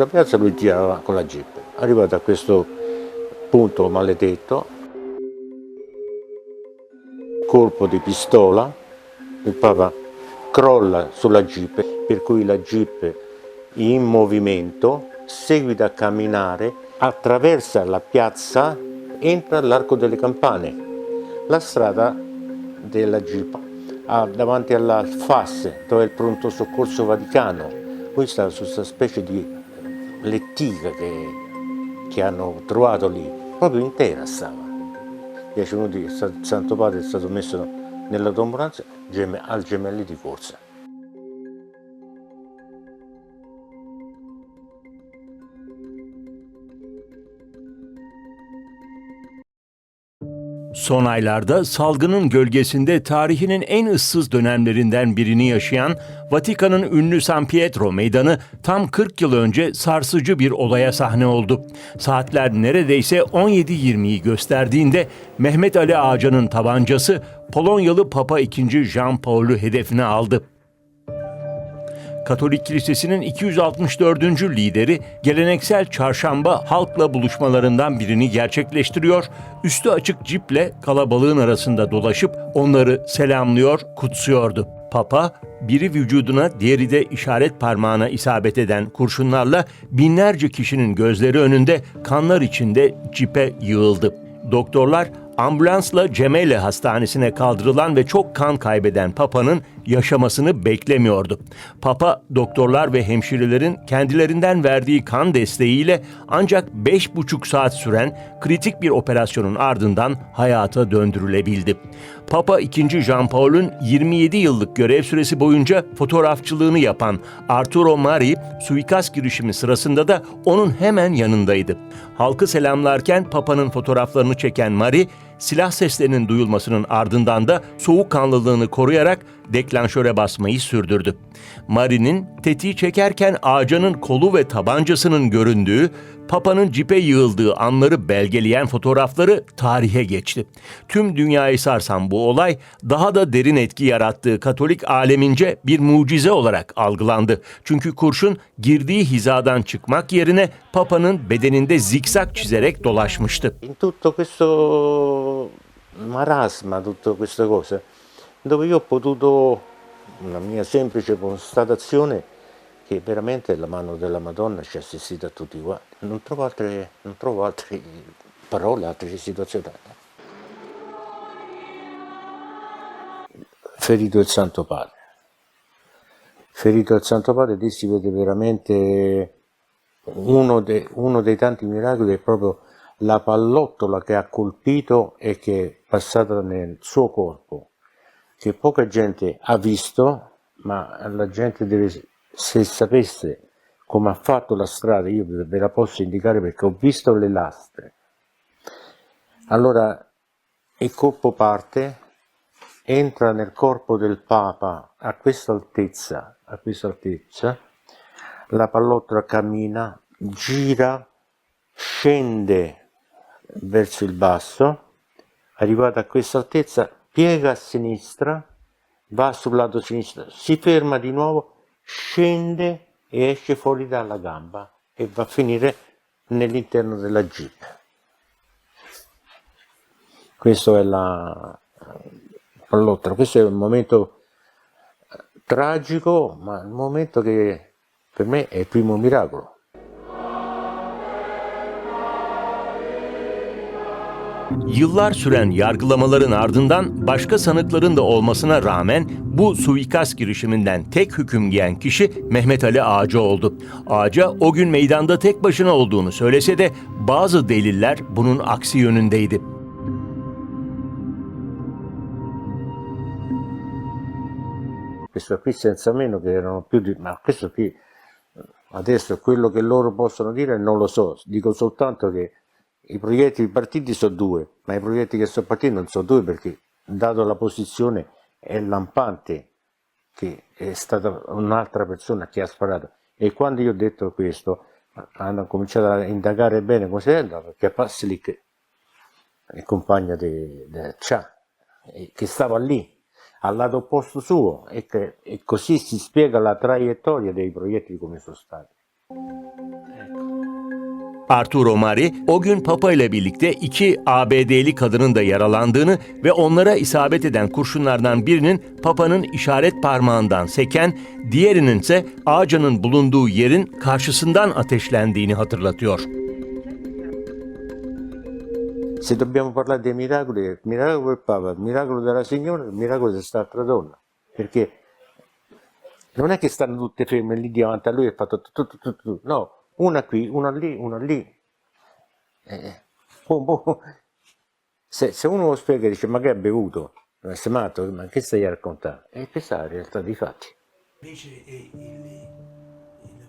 sulla piazza lui tirava con la jeep. Arrivato a questo punto maledetto, colpo di pistola, il Papa crolla sulla jeep, per cui la jeep in movimento seguita a camminare, attraversa la piazza, entra all'Arco delle Campane, la strada della jeep ah, davanti alla FAS, dove è il pronto soccorso vaticano. Qui sta su questa specie di lettiga che, che hanno trovato lì, proprio intera stava. Dieci minuti il Santo Padre è stato messo nella tombolanza al gemelli di corsa. Son aylarda salgının gölgesinde tarihinin en ıssız dönemlerinden birini yaşayan Vatikan'ın ünlü San Pietro Meydanı tam 40 yıl önce sarsıcı bir olaya sahne oldu. Saatler neredeyse 17.20'yi gösterdiğinde Mehmet Ali Ağcan'ın tabancası Polonyalı Papa II. Jean Paul'u hedefine aldı. Katolik Kilisesi'nin 264. lideri geleneksel çarşamba halkla buluşmalarından birini gerçekleştiriyor, üstü açık ciple kalabalığın arasında dolaşıp onları selamlıyor, kutsuyordu. Papa, biri vücuduna diğeri de işaret parmağına isabet eden kurşunlarla binlerce kişinin gözleri önünde kanlar içinde cipe yığıldı. Doktorlar ambulansla Cemele Hastanesi'ne kaldırılan ve çok kan kaybeden Papa'nın yaşamasını beklemiyordu. Papa, doktorlar ve hemşirelerin kendilerinden verdiği kan desteğiyle ancak 5,5 saat süren kritik bir operasyonun ardından hayata döndürülebildi. Papa II. Jean Paul'un 27 yıllık görev süresi boyunca fotoğrafçılığını yapan Arturo Mari, suikast girişimi sırasında da onun hemen yanındaydı. Halkı selamlarken Papa'nın fotoğraflarını çeken Mari, silah seslerinin duyulmasının ardından da soğukkanlılığını koruyarak deklanşöre basmayı sürdürdü. Mari'nin tetiği çekerken ağacanın kolu ve tabancasının göründüğü, Papa'nın cipe yığıldığı anları belgeleyen fotoğrafları tarihe geçti. Tüm dünyayı sarsan bu olay daha da derin etki yarattığı Katolik alemince bir mucize olarak algılandı. Çünkü kurşun girdiği hizadan çıkmak yerine Papa'nın bedeninde zikzak çizerek dolaşmıştı. In tutto questo marasma, tutte queste cose, dove io ho potuto, una mia semplice constatazione, che veramente la mano della Madonna ci ha assistito a tutti quanti. Non trovo altre, non trovo altre parole, altre situazioni. Ferito il Santo Padre. Ferito il Santo Padre, lì si vede veramente uno, de, uno dei tanti miracoli è proprio la pallottola che ha colpito e che è passata nel suo corpo, che poca gente ha visto, ma la gente deve, se sapesse come ha fatto la strada, io ve la posso indicare perché ho visto le lastre. Allora il corpo parte, entra nel corpo del Papa a questa altezza, a questa altezza, la pallottola cammina, gira, scende verso il basso, arrivata a questa altezza, piega a sinistra, va sul lato sinistro, si ferma di nuovo, scende e esce fuori dalla gamba e va a finire nell'interno della jeep. Questo è la pallottola, questo è un momento tragico, ma un momento che per me è il primo miracolo. Yıllar süren yargılamaların ardından başka sanıkların da olmasına rağmen bu suikast girişiminden tek hüküm giyen kişi Mehmet Ali Ağca oldu. Ağca o gün meydanda tek başına olduğunu söylese de bazı deliller bunun aksi yönündeydi. Questo qui senza meno che erano più di... ma questo qui adesso quello che loro possono dire non lo so, dico soltanto che i proiettili partiti sono due, ma i proiettili che sono partiti non sono due perché, dato la posizione, è lampante che è stata un'altra persona che ha sparato. E quando io ho detto questo, hanno cominciato a indagare bene come si è andato, perché Paslik, il compagno di Cha, che stava lì, al lato opposto suo, e, che, e così si spiega la traiettoria dei proiettili come sono stati. Arturo Mari o gün Papa ile birlikte iki ABD'li kadının da yaralandığını ve onlara isabet eden kurşunlardan birinin Papa'nın işaret parmağından seken, diğerinin ise Ağca'nın bulunduğu yerin karşısından ateşlendiğini hatırlatıyor. Se dobbiamo parlare dei miracoli, miracolo del Papa, miracolo della Signora, miracolo di quest'altra donna. Perché non è che stanno tutte ferme lì davanti a lui e fatto tu, tu, tu, tu, tu. No, una qui, una lì, una lì. Eh, boh, boh. Se, se uno lo spiega e dice ma che ha bevuto? Ma sei matto? Ma che stai a raccontare? E questa è la realtà dei fatti.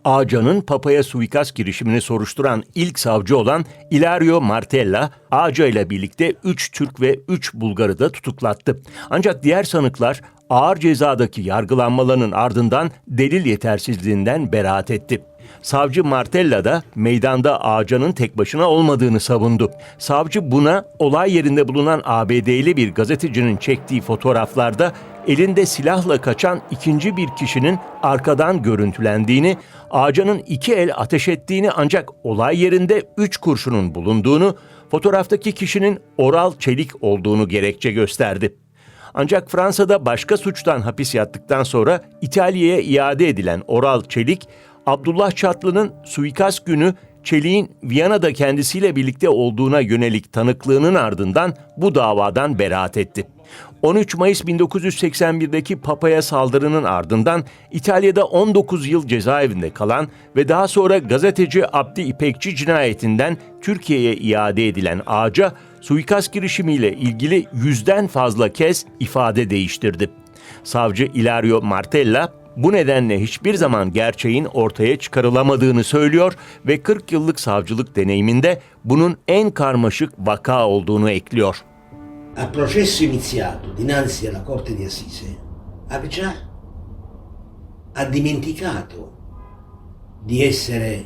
Ağca'nın Papa'ya suikast girişimini soruşturan ilk savcı olan Ilario Martella, Ağca ile birlikte 3 Türk ve 3 Bulgar'ı da tutuklattı. Ancak diğer sanıklar ağır cezadaki yargılanmalarının ardından delil yetersizliğinden beraat etti. Savcı Martella da meydanda Ağca'nın tek başına olmadığını savundu. Savcı buna olay yerinde bulunan ABD'li bir gazetecinin çektiği fotoğraflarda elinde silahla kaçan ikinci bir kişinin arkadan görüntülendiğini, Ağca'nın iki el ateş ettiğini ancak olay yerinde üç kurşunun bulunduğunu, fotoğraftaki kişinin Oral Çelik olduğunu gerekçe gösterdi. Ancak Fransa'da başka suçtan hapis yattıktan sonra İtalya'ya iade edilen Oral Çelik, Abdullah Çatlı'nın suikast günü Çelik'in Viyana'da kendisiyle birlikte olduğuna yönelik tanıklığının ardından bu davadan beraat etti. 13 Mayıs 1981'deki Papa'ya saldırının ardından İtalya'da 19 yıl cezaevinde kalan ve daha sonra gazeteci Abdi İpekçi cinayetinden Türkiye'ye iade edilen Ağca, suikast girişimiyle ilgili yüzden fazla kez ifade değiştirdi. Savcı Ilario Martella, bu nedenle hiçbir zaman gerçeğin ortaya çıkarılamadığını söylüyor ve 40 yıllık savcılık deneyiminde bunun en karmaşık vaka olduğunu ekliyor. al processo iniziato dinanzi alla Corte di Assise, Aggia ha dimenticato di essere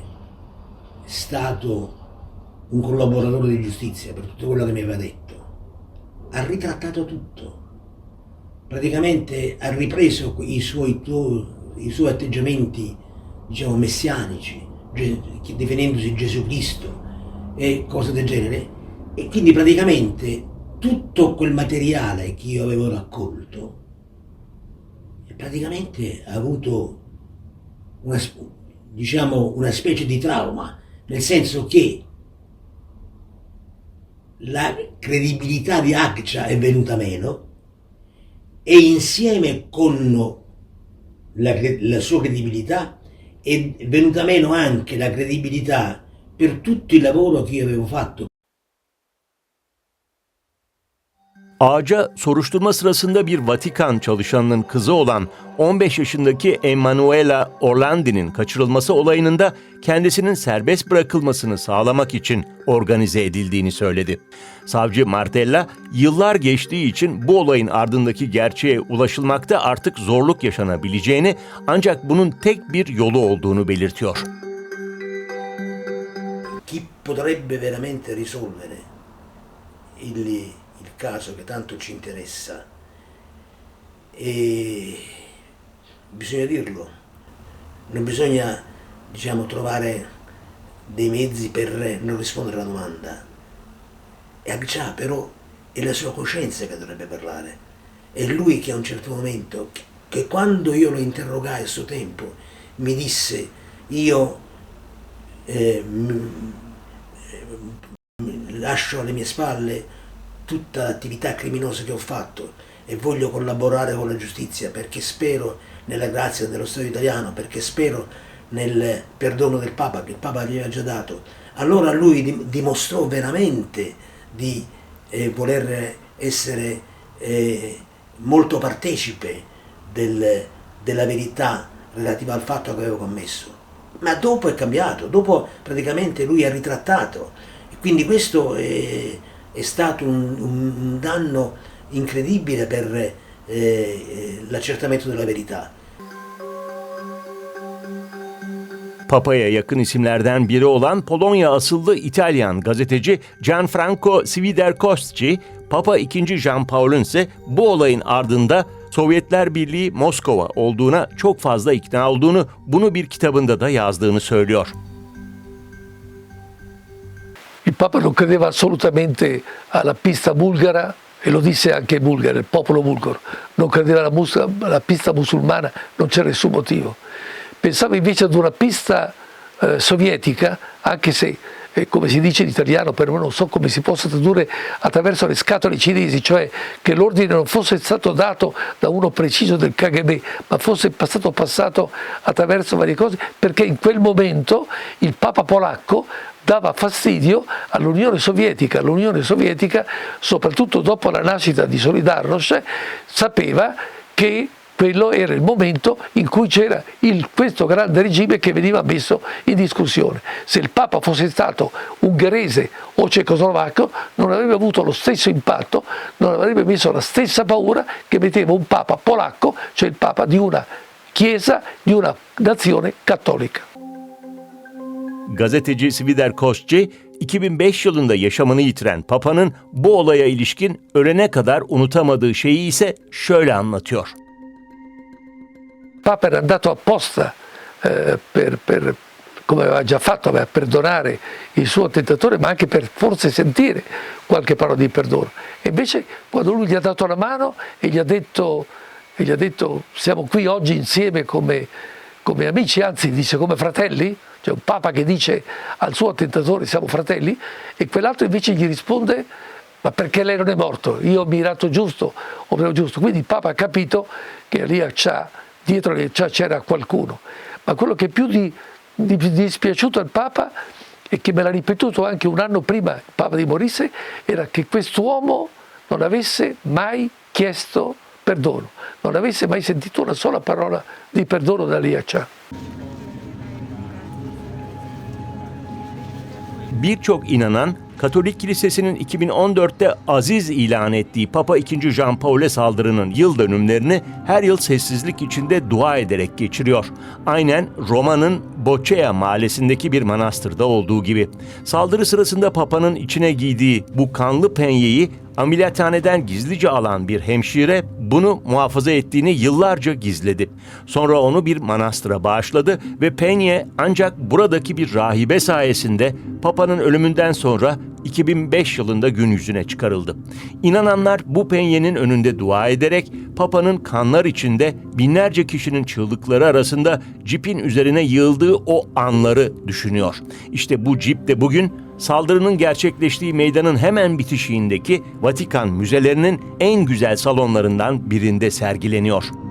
stato un collaboratore di giustizia per tutto quello che mi aveva detto. Ha ritrattato tutto. Praticamente ha ripreso i suoi, i suoi atteggiamenti, diciamo, messianici, definendosi Gesù Cristo e cose del genere. E quindi praticamente tutto quel materiale che io avevo raccolto praticamente ha avuto una, diciamo, una specie di trauma, nel senso che la credibilità di Akcia è venuta meno e insieme con la, la sua credibilità è venuta meno anche la credibilità per tutto il lavoro che io avevo fatto Ağaca soruşturma sırasında bir Vatikan çalışanının kızı olan 15 yaşındaki Emanuela Orlandi'nin kaçırılması olayının da kendisinin serbest bırakılmasını sağlamak için organize edildiğini söyledi. Savcı Martella, yıllar geçtiği için bu olayın ardındaki gerçeğe ulaşılmakta artık zorluk yaşanabileceğini ancak bunun tek bir yolu olduğunu belirtiyor. chi potrebbe veramente risolvere il, caso che tanto ci interessa. E bisogna dirlo, non bisogna diciamo, trovare dei mezzi per non rispondere alla domanda. E Aggia però è la sua coscienza che dovrebbe parlare. È lui che a un certo momento, che, quando io lo interrogai a suo tempo, mi disse io eh, m- lascio alle mie spalle tutta l'attività criminosa che ho fatto e voglio collaborare con la giustizia perché spero nella grazia dello Stato italiano, perché spero nel perdono del Papa che il Papa gli aveva già dato. Allora lui dim- dimostrò veramente di eh, voler essere eh, molto partecipe del- della verità relativa al fatto che avevo commesso. Ma dopo è cambiato, dopo praticamente lui ha ritrattato. Quindi questo è, è stato un, un- danno incredibile per eh, eh, l'accertamento della verità. Papa'ya yakın isimlerden biri olan Polonya asıllı İtalyan gazeteci Gianfranco Swiderkowski, Papa II. Jean Paul'un ise bu olayın ardında Sovyetler Birliği Moskova olduğuna çok fazla ikna olduğunu, bunu bir kitabında da yazdığını söylüyor. Il Papa non credeva assolutamente alla pista bulgara e lo disse anche ai bulgari, il popolo bulgaro, non credeva alla, mus- alla pista musulmana, non c'era nessun motivo. Pensava invece ad una pista eh, sovietica, anche se, eh, come si dice in italiano, per me non so come si possa tradurre attraverso le scatole cinesi, cioè che l'ordine non fosse stato dato da uno preciso del KGB, ma fosse stato passato attraverso varie cose, perché in quel momento il Papa polacco dava fastidio all'Unione Sovietica. L'Unione Sovietica, soprattutto dopo la nascita di Solidarnosc, sapeva che quello era il momento in cui c'era il- questo grande regime che veniva messo in discussione. Se il Papa fosse stato ungherese o cecoslovacco non avrebbe avuto lo stesso impatto, non avrebbe messo la stessa paura che metteva un Papa polacco, cioè il Papa di una Chiesa, di una nazione cattolica. Gazeteci Svider Koşçi, 2005 yılında yaşamını yitiren Papa'nın bu olaya ilişkin ölene kadar unutamadığı şeyi ise şöyle anlatıyor. Papa era andato apposta eh, per, per- come aveva già fatto, aveva perdonare il suo tentatore, ma anche per forse sentire qualche parola di perdono. E invece quando lui gli ha dato la mano e gli ha detto, e gli ha detto siamo qui oggi insieme come, come amici, anzi dice come fratelli, c'è un Papa che dice al suo tentatore siamo fratelli, e quell'altro invece gli risponde ma perché lei non è morto? Io ho mirato giusto, ho mirato giusto. Quindi il Papa ha capito che lì dietro c'era qualcuno. Ma quello che più di, di, di dispiaciuto al Papa e che me l'ha ripetuto anche un anno prima il Papa di morisse era che quest'uomo non avesse mai chiesto perdono, non avesse mai sentito una sola parola di perdono da lì a Cia. Birçok inanan Katolik Kilisesi'nin 2014'te aziz ilan ettiği Papa II. Jean Paul'e saldırının yıl dönümlerini her yıl sessizlik içinde dua ederek geçiriyor. Aynen Roma'nın Boccea mahallesindeki bir manastırda olduğu gibi. Saldırı sırasında Papa'nın içine giydiği bu kanlı penyeyi ameliyathaneden gizlice alan bir hemşire bunu muhafaza ettiğini yıllarca gizledi. Sonra onu bir manastıra bağışladı ve penye ancak buradaki bir rahibe sayesinde Papa'nın ölümünden sonra 2005 yılında gün yüzüne çıkarıldı. İnananlar bu penyenin önünde dua ederek Papa'nın kanlar içinde binlerce kişinin çığlıkları arasında cipin üzerine yığıldığı o anları düşünüyor. İşte bu cip de bugün saldırının gerçekleştiği meydanın hemen bitişiğindeki Vatikan müzelerinin en güzel salonlarından birinde sergileniyor.